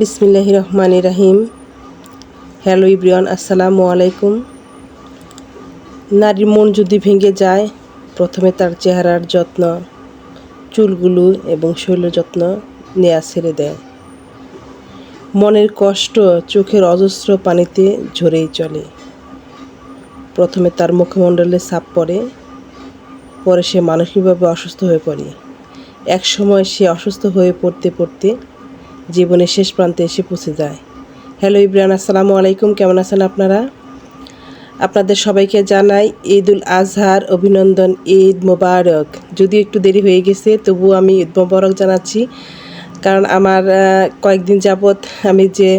বিসমিল্লাহ রহমান রাহিম। হ্যালো ইব্রিয়ান আসসালামু আলাইকুম। নারীর মন যদি ভেঙে যায়, প্রথমে তার চেহারার যত্ন, চুলগুলো এবং শরীরের যত্ন নেয়া ছেড়ে দেয়। মনের কষ্ট চোখের অজস্র পানিতে ঝরেই চলে। প্রথমে তার মুখমণ্ডলে ছাপ পড়ে, পরে সে মানসিকভাবে অসুস্থ হয়ে পড়ে। এক সময় সে অসুস্থ হয়ে পড়তে পড়তে জীবনের শেষ প্রান্তে এসে পৌঁছে যায়। হ্যালো ইব্রান আসসালামু আলাইকুম, কেমন আছেন আপনারা? আপনাদের সবাইকে জানাই ঈদ উল আজহার অভিনন্দন, ঈদ মোবারক। যদিও একটু দেরি হয়ে গেছে, তবুও আমি ঈদ মোবারক জানাচ্ছি। কারণ আমার কয়েকদিন যাবৎ আমি যে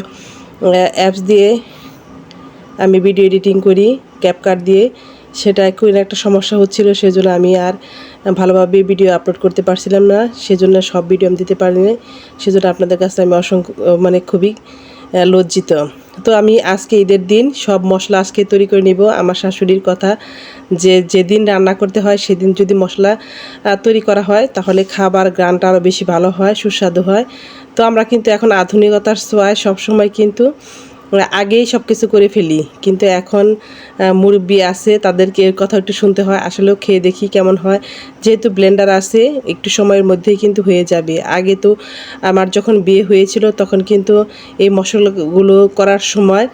অ্যাপস দিয়ে আমি ভিডিও এডিটিং করি ক্যাপকাট দিয়ে, সেটা খুব একটা সমস্যা হচ্ছিল, সেজন্য আমি আর ভালোভাবে ভিডিও আপলোড করতে পারছিলাম না, সেজন্য সব ভিডিও আমি দিতে পারিনি। সেজন্য আপনাদের কাছে আমি অসংখ্য মানে খুবই লজ্জিত। তো আমি আজকে ঈদের দিন সব মশলা আজকে তৈরি করে নিব। আমার শাশুড়ির কথা যে যেদিন রান্না করতে হয়, সেদিন যদি মশলা তৈরি করা হয়, তাহলে খাবার গ্রানটা আরও বেশি ভালো হয়, সুস্বাদু হয়। তো আমরা কিন্তু এখন আধুনিকতার ছোঁয়ায় সবসময় কিন্তু আগেই সব কিছু করে ফেলি। কিন্তু এখন মুরব্বি আছে, তাদেরকে এর কথা একটু শুনতে হয়, আসলেও খেয়ে দেখি কেমন হয়। যেহেতু ব্লেন্ডার আছে, একটু সময়ের মধ্যেই কিন্তু হয়ে যাবে। আগে তো আমার যখন বিয়ে হয়েছিল, তখন কিন্তু এই মশলাগুলো করার সময়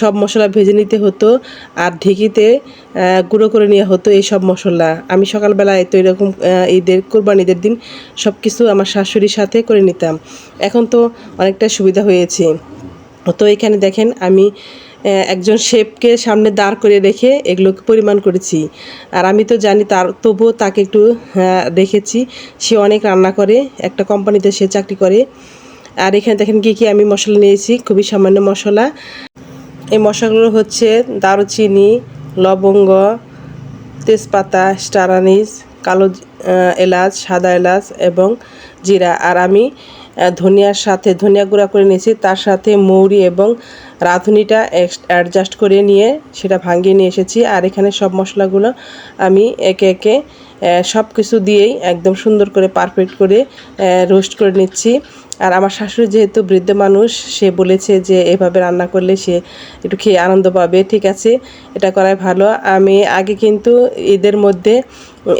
সব মশলা ভেজে নিতে হতো আর ঢেকিতে গুঁড়ো করে নেওয়া হতো এই সব মশলা। আমি সকালবেলায় তো এরকম ঈদের কোরবান ঈদের দিন সব কিছু আমার শাশুড়ির সাথে করে নিতাম। এখন তো অনেকটা সুবিধা হয়েছে। তো এখানে দেখেন আমি একজন শেফকে সামনে দাঁড় করে রেখে এগুলোকে পরিমাণ করেছি। আর আমি তো জানি তার, তবুও তাকে একটু রেখেছি সে অনেক রান্না করে, একটা কোম্পানিতে সে চাকরি করে। আর এখানে দেখেন কী কী আমি মশলা নিয়েছি, খুবই সামান্য মশলা। এই মশলাগুলো হচ্ছে দারুচিনি, লবঙ্গ, তেজপাতা স্টারানিস কালো এলাচ, সাদা এলাচ এবং জিরা। আর আমি ধনিয়ার সাথে ধনিয়া গুঁড়া করে নিয়েছি। তার সাথে মৌরি এবং রাঁধুনিটা অ্যাডজাস্ট করে নিয়ে সেটা ভাঙিয়ে নিয়ে এসেছি। আর এখানে সব মশলাগুলো আমি একে একে সব কিছু দিয়েই একদম সুন্দর করে পারফেক্ট করে রোস্ট করে নিচ্ছি। আর আমার শাশুড়ি যেহেতু বৃদ্ধ মানুষ, সে বলেছে যে এভাবে রান্না করলে সে একটু খেয়ে আনন্দ পাবে। ঠিক আছে, এটা করাই ভালো। আমি আগে কিন্তু ঈদের মধ্যে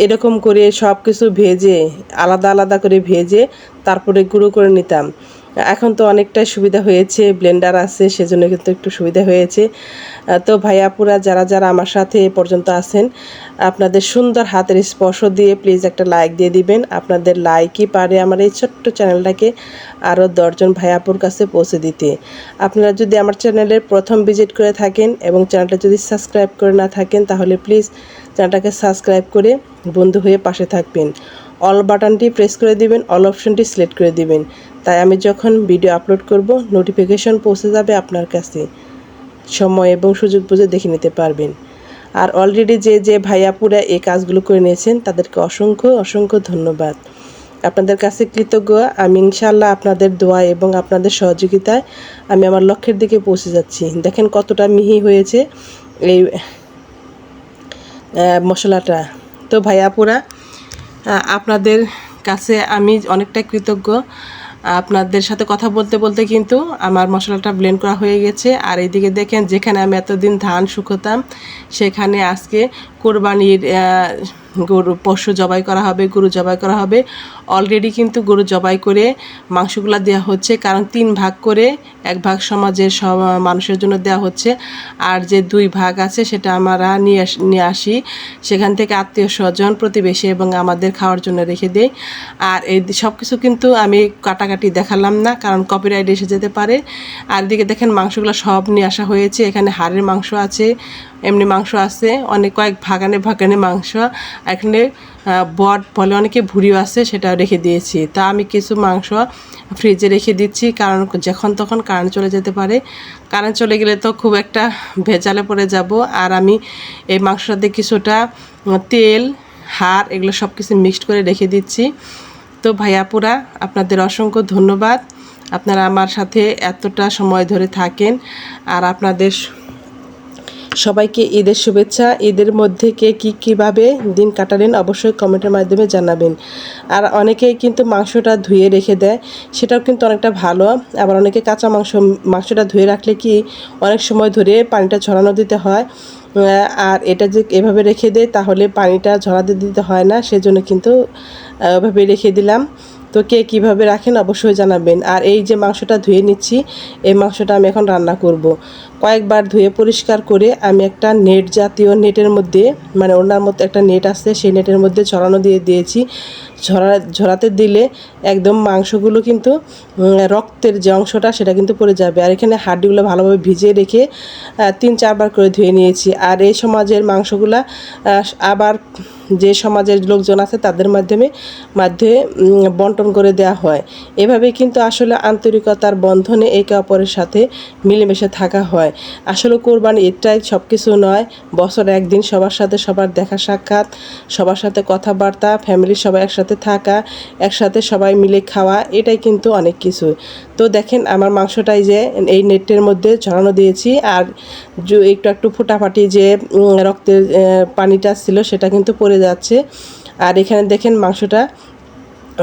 এরকম করে সব কিছু ভেজে, আলাদা আলাদা করে ভেজে তারপরে গুঁড়ো করে নিতাম। এখন তো অনেকটাই সুবিধা হয়েছে ব্লেন্ডার আছে, সেজন্য কিন্তু একটু সুবিধা হয়েছে। তো ভাইয়াপুরা যারা যারা আমার সাথে এ পর্যন্ত আছেন, আপনাদের সুন্দর হাতের স্পর্শ দিয়ে প্লিজ একটা লাইক দিয়ে দিবেন। আপনাদের লাইকই পারে আমার এই ছোট্ট চ্যানেলটাকে আরও দশজন ভাইয়াপুর কাছে পৌঁছে দিতে। আপনারা যদি আমার চ্যানেলের প্রথম ভিজিট করে থাকেন এবং চ্যানেলটা যদি সাবস্ক্রাইব করে না থাকেন, তাহলে প্লিজ চ্যানেলটাকে সাবস্ক্রাইব করে বন্ধু হয়ে পাশে থাকবেন। অল বাটনটি প্রেস করে দিবেন অল অপশনটি সিলেক্ট করে দিবেন। তাই আমি যখন ভিডিও আপলোড করব নোটিফিকেশন পৌঁছে যাবে আপনার কাছে। সময় এবং সুযোগ বুঝে দেখে নিতে পারবেন। আর অলরেডি যে যে ভাইয়াপুরা এই কাজগুলো করে নিয়েছেন, তাদেরকে অসংখ্য অসংখ্য ধন্যবাদ। আপনাদের কাছে কৃতজ্ঞ। আমি ইনশাল্লাহ আপনাদের দোয়া এবং আপনাদের সহযোগিতায় আমি আমার লক্ষ্যের দিকে পৌঁছে যাচ্ছি। দেখেন কতটা মিহি হয়েছে এই মশলাটা। তো ভাইয়াপুরা আপনাদের কাছে আমি অনেকটা কৃতজ্ঞ। আপনাদের সাথে কথা বলতে বলতে কিন্তু আমার মশলাটা ব্লেন্ড করা হয়ে গেছে। আর এইদিকে দেখেন, যেখানে আমি এতদিন ধান শুকোতাম, সেখানে আজকে কোরবানির গরু, পশু জবাই করা হবে, গরু জবাই করা হবে। অলরেডি কিন্তু গরু জবাই করে মাংসগুলা দেওয়া হচ্ছে, কারণ তিন ভাগ করে এক ভাগ সমাজের মানুষের জন্য দেওয়া হচ্ছে। আর যে দুই ভাগ আছে সেটা আমরা নিয়ে আস- নিয়ে আসি। সেখান থেকে আত্মীয় স্বজন প্রতিবেশী এবং আমাদের খাওয়ার জন্য রেখে দেই। আর এই সব কিছু কিন্তু আমি কাটাকাটি দেখালাম না, কারণ কপিরাইট এসে যেতে পারে। আর এদিকে দেখেন মাংসগুলো সব নিয়ে আসা হয়েছে, এখানে হাড়ের মাংস আছে এমনি মাংস আছে, অনেক কয়েক ভাগানে ভাগানে মাংস। এখানে বট বলে অনেকে ভুড়িও আছে সেটা রেখে দিয়েছি। তা আমি কিছু মাংস ফ্রিজে রেখে দিচ্ছি, কারণ যখন তখন কারেন্ট চলে যেতে পারে। কারেন্ট চলে গেলে তো খুব একটা ভেজালে পড়ে যাব। আর আমি এই মাংসটাতে কিছুটা তেল, হাড় এগুলো সব কিছু মিক্সড করে রেখে দিচ্ছি। তো ভাইয়াপুরা আপনাদের অসংখ্য ধন্যবাদ। আপনারা আমার সাথে এতটা সময় ধরে থাকেন। আর আপনাদের সবাইকে ঈদের শুভেচ্ছা। ঈদের মধ্যে কে কী কীভাবে দিন কাটালেন অবশ্যই কমেন্টের মাধ্যমে জানাবেন। আর অনেকেই কিন্তু মাংসটা ধুয়ে রেখে দেয়, সেটাও কিন্তু অনেকটা ভালো। আবার অনেকে কাঁচা মাংস, মাংসটা ধুয়ে রাখলে কি অনেক সময় ধরে পানিটা ঝরানো দিতে হয়। আর এটা যে এভাবে রেখে দেয়, তাহলে পানিটা ঝরাতে দিতে হয় না, সেজন্য কিন্তু ওভাবে রেখে দিলাম। তো কে কীভাবে রাখেন অবশ্যই জানাবেন। আর এই যে মাংসটা ধুয়ে নিচ্ছি, এই মাংসটা আমি এখন রান্না করব। কয়েকবার ধুয়ে পরিষ্কার করে আমি একটা নেট জাতীয় নেটের মধ্যে মানে ওনার মতো একটা নেট আছে, সেই নেটের মধ্যে ছড়ানো দিয়ে দিয়েছি। ঝরা ঝরাতে দিলে একদম মাংসগুলো কিন্তু রক্তের যে অংশটা সেটা কিন্তু পড়ে যাবে। আর এখানে হাড্ডিগুলো ভালোভাবে ভিজিয়ে রেখে তিন চারবার করে ধুয়ে নিয়েছি। আর এই সমাজের মাংসগুলা আবার যে সমাজের লোকজন আছে তাদের মাধ্যমে মাধ্যমে বন্টন করে দেওয়া হয়। এভাবে কিন্তু আসলে আন্তরিকতার বন্ধনে একে অপরের সাথে মিলেমিশে থাকা হয়। আসলে কোরবানি এটাই সব কিছু নয়, বছরে একদিন সবার সাথে সবার দেখা সাক্ষাৎ, সবার সাথে কথাবার্তা ফ্যামিলির সবাই একসাথে থাকা, একসাথে সবাই মিলে খাওয়া, এটাই কিন্তু অনেক কিছু। তো দেখেন আমার মাংসটাই যে এই নেটের মধ্যে ছড়ানো দিয়েছি, আর একটু একটু ফোটাফাটি যে রক্তের পানিটা ছিল সেটা কিন্তু পড়ে যাচ্ছে। আর এখানে দেখেন মাংসটা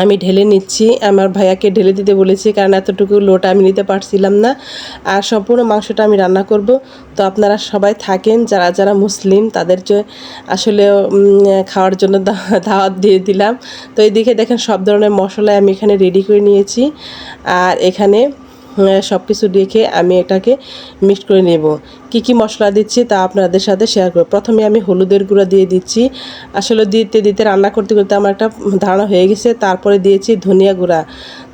আমি ঢেলে নিচ্ছি। আমার ভাইয়াকে ঢেলে দিতে বলেছি, কারণ এতটুকু লোট আমি নিতে পারছিলাম না। আর সম্পূর্ণ মাংসটা আমি রান্না করব। তো আপনারা সবাই থাকেন, যারা যারা মুসলিম, তাদের যে আসলে খাওয়ার জন্য দাওয়াত দিয়ে দিলাম। তো এইদিকে দেখেন সব ধরনের মশলা আমি এখানে রেডি করে নিয়েছি। আর এখানে সব কিছু রেখে আমি এটাকে মিক্স করে নেব। কি কি মশলা দিচ্ছি তা আপনাদের সাথে শেয়ার করব। প্রথমে আমি হলুদের গুঁড়া দিয়ে দিচ্ছি। আসলে দিতে দিতে রান্না করতে করতে আমার একটা ধারণা হয়ে গেছে। তারপরে দিয়েছি ধনিয়া গুঁড়া।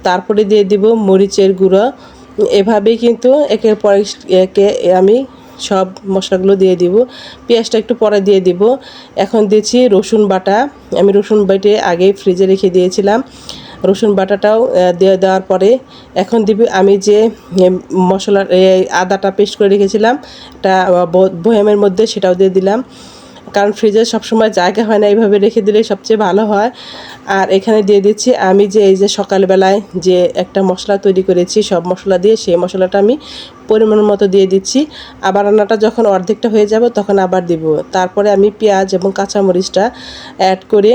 তারপরে দিয়ে দিব মরিচের গুঁড়ো। এভাবেই কিন্তু একের পর একে আমি সব মশলাগুলো দিয়ে দিব। পেঁয়াজটা একটু পরে দিয়ে দিব। এখন দিয়েছি রসুন বাটা। আমি রসুন বেটে আগেই ফ্রিজে রেখে দিয়েছিলাম। রসুন বাটাটাও দিয়ে দেওয়ার পরে এখন দিবি আমি যে এম, মশলার আদাটা পেস্ট করে রেখেছিলাম এটা বয়ামের মধ্যে সেটাও দিয়ে দিলাম। কারণ ফ্রিজে সবসময় জায়গা হয় না এইভাবে রেখে দিলে সবচেয়ে ভালো হয়। আর এখানে দিয়ে দিচ্ছি আমি যে এই যে সকালবেলায় যে একটা মশলা তৈরি করেছি সব মশলা দিয়ে সেই মশলাটা আমি পরিমাণ মতো দিয়ে দিচ্ছি। আবার রান্নাটা যখন অর্ধেকটা হয়ে যাবে তখন আবার দিব। তারপরে আমি পেঁয়াজ এবং কাঁচামরিচটা অ্যাড করে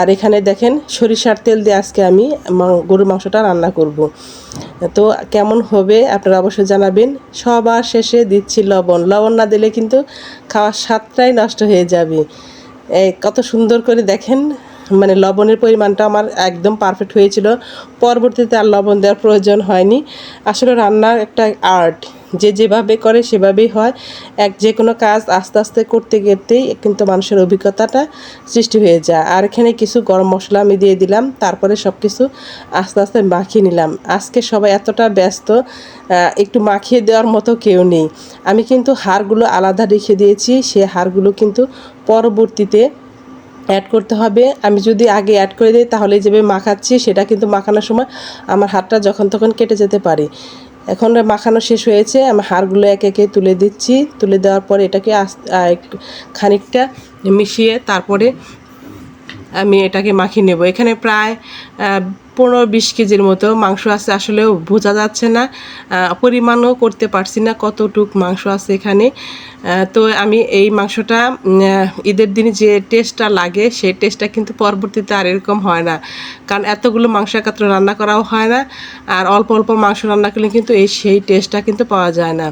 আর এখানে দেখেন সরিষার তেল দিয়ে আজকে আমি গরুর মাংসটা রান্না করব। তো কেমন হবে আপনারা অবশ্যই জানাবেন। সবার শেষে দিচ্ছি লবণ। লবণ না দিলে কিন্তু খাওয়ার স্বাদটাই নষ্ট হয়ে যাবে। কত সুন্দর করে দেখেন মানে লবণের পরিমাণটা আমার একদম পারফেক্ট হয়েছিল। পরবর্তীতে আর লবণ দেওয়ার প্রয়োজন হয়নি। আসলে রান্নার একটা আর্ট যে যেভাবে করে সেভাবেই হয়। এক যে কোনো কাজ আস্তে আস্তে করতে গেতেই কিন্তু মানুষের অভিজ্ঞতাটা সৃষ্টি হয়ে যায়। আর এখানে কিছু গরম মশলা আমি দিয়ে দিলাম। তারপরে সব কিছু আস্তে আস্তে মাখিয়ে নিলাম। আজকে সবাই এতটা ব্যস্ত একটু মাখিয়ে দেওয়ার মতো কেউ নেই। আমি কিন্তু হাড়গুলো আলাদা রেখে দিয়েছি। সে হাড়গুলো কিন্তু পরবর্তীতে অ্যাড করতে হবে। আমি যদি আগে অ্যাড করে দিই, তাহলে যেভাবে মাখাচ্ছি, সেটা কিন্তু মাখানোর সময় আমার হাতটা যখন তখন কেটে যেতে পারে। এখন মাখানো শেষ হয়েছে, আমি হাড়গুলো একে একে তুলে দিচ্ছি। তুলে দেওয়ার পরে এটাকে খানিকটা মিশিয়ে তারপরে আমি এটাকে মাখিয়ে নেব। এখানে প্রায় পনেরো বিশ কেজির মতো মাংস আছে, আসলেও বোঝা যাচ্ছে না পরিমাণও করতে পারছি না কতটুক মাংস আছে এখানে। তো আমি এই মাংসটা ঈদের দিনে যে টেস্টটা লাগে, সেই টেস্টটা কিন্তু পরবর্তীতে আর এরকম হয় না। কারণ এতগুলো মাংস একত্র রান্না করাও হয় না, আর অল্প অল্প মাংস রান্না করলে কিন্তু এই সেই টেস্টটা কিন্তু পাওয়া যায় না।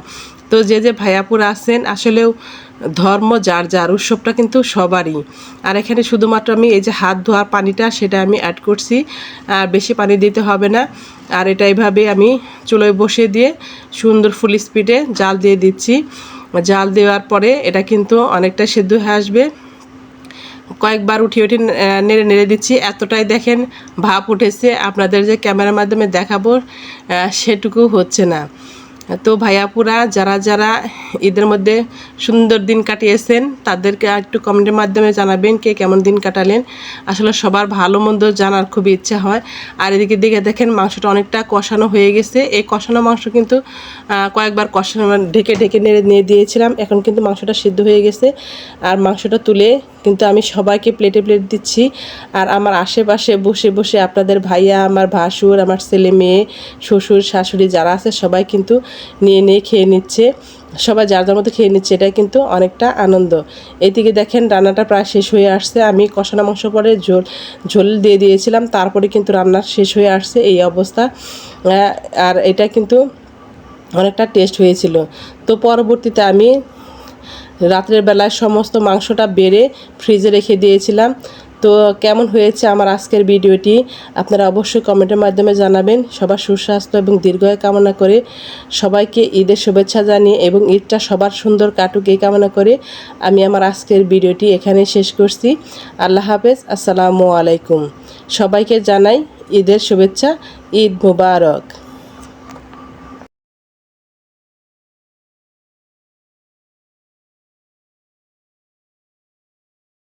তো যে যে ভাইয়াপুর আছেন, আসলেও ধর্ম যার যার উৎসবটা কিন্তু সবারই। আর এখানে শুধুমাত্র আমি এই যে হাত ধোয়ার পানিটা সেটা আমি অ্যাড করছি। আর বেশি পানি দিতে হবে না। আর এটা এইভাবে আমি চুলোয় বসিয়ে দিয়ে সুন্দর ফুল স্পিডে জাল দিয়ে দিচ্ছি। জাল দেওয়ার পরে এটা কিন্তু অনেকটা সেদ্ধ হয়ে আসবে। কয়েকবার উঠিয়ে আহ, নেড়ে নেড়ে দিচ্ছি। এতটাই দেখেন ভাপ উঠেছে। আপনাদের যে ক্যামেরার মাধ্যমে দেখাবো সেটুকু হচ্ছে না। তো ভাইয়াপুরা যারা যারা ঈদের মধ্যে সুন্দর দিন কাটিয়েছেন, তাদেরকে একটু কমেন্টের মাধ্যমে জানাবেন কে কেমন দিন কাটালেন। আসলে সবার ভালো মন্দ জানার খুবই ইচ্ছা হয়। আর এদিকে দিকে দেখেন মাংসটা অনেকটা কষানো হয়ে গেছে। এই কষানো মাংস কিন্তু কয়েকবার কষানো ঢেকে ঢেকে নেড়ে নিয়ে দিয়েছিলাম। এখন কিন্তু মাংসটা সিদ্ধ হয়ে গেছে। আর মাংসটা তুলে কিন্তু আমি সবাইকে প্লেটে প্লেট দিচ্ছি। আর আমার আশেপাশে বসে বসে আপনাদের ভাইয়া, আমার ভাসুর, আমার ছেলে মেয়ে, শ্বশুর, শাশুড়ি যারা আছে সবাই কিন্তু নিয়ে নিয়ে খেয়ে নিচ্ছে। সবাই যার যার মতো খেয়ে নিচ্ছে এটা কিন্তু অনেকটা আনন্দ। এদিকে দেখেন রান্নাটা প্রায় শেষ হয়ে আসছে। আমি কষানো মাংস পরে ঝোল ঝোল দিয়ে দিয়েছিলাম, তারপরে কিন্তু রান্না শেষ হয়ে আসছে এই অবস্থা। আর এটা কিন্তু অনেকটা টেস্ট হয়েছিল। তো পরবর্তীতে আমি রাত্রের বেলায় সমস্ত মাংসটা বেড়ে ফ্রিজে রেখে দিয়েছিলাম। তো কেমন হয়েছে আমার আজকের ভিডিওটি? আপনারা অবশ্যই কমেন্টের মাধ্যমে জানাবেন। সবার সুস্বাস্থ্য এবং দীর্ঘায়ু কামনা করে সবাইকে ঈদের শুভেচ্ছা জানিয়ে এবং ঈদটা সবার সুন্দর কাটুক এই কামনা করে আমি আমার আজকের ভিডিওটি এখানে শেষ করছি। আল্লাহ হাফেজ। আসসালামু আলাইকুম। সবাইকে জানাই ঈদের শুভেচ্ছা। ঈদ মুবারক।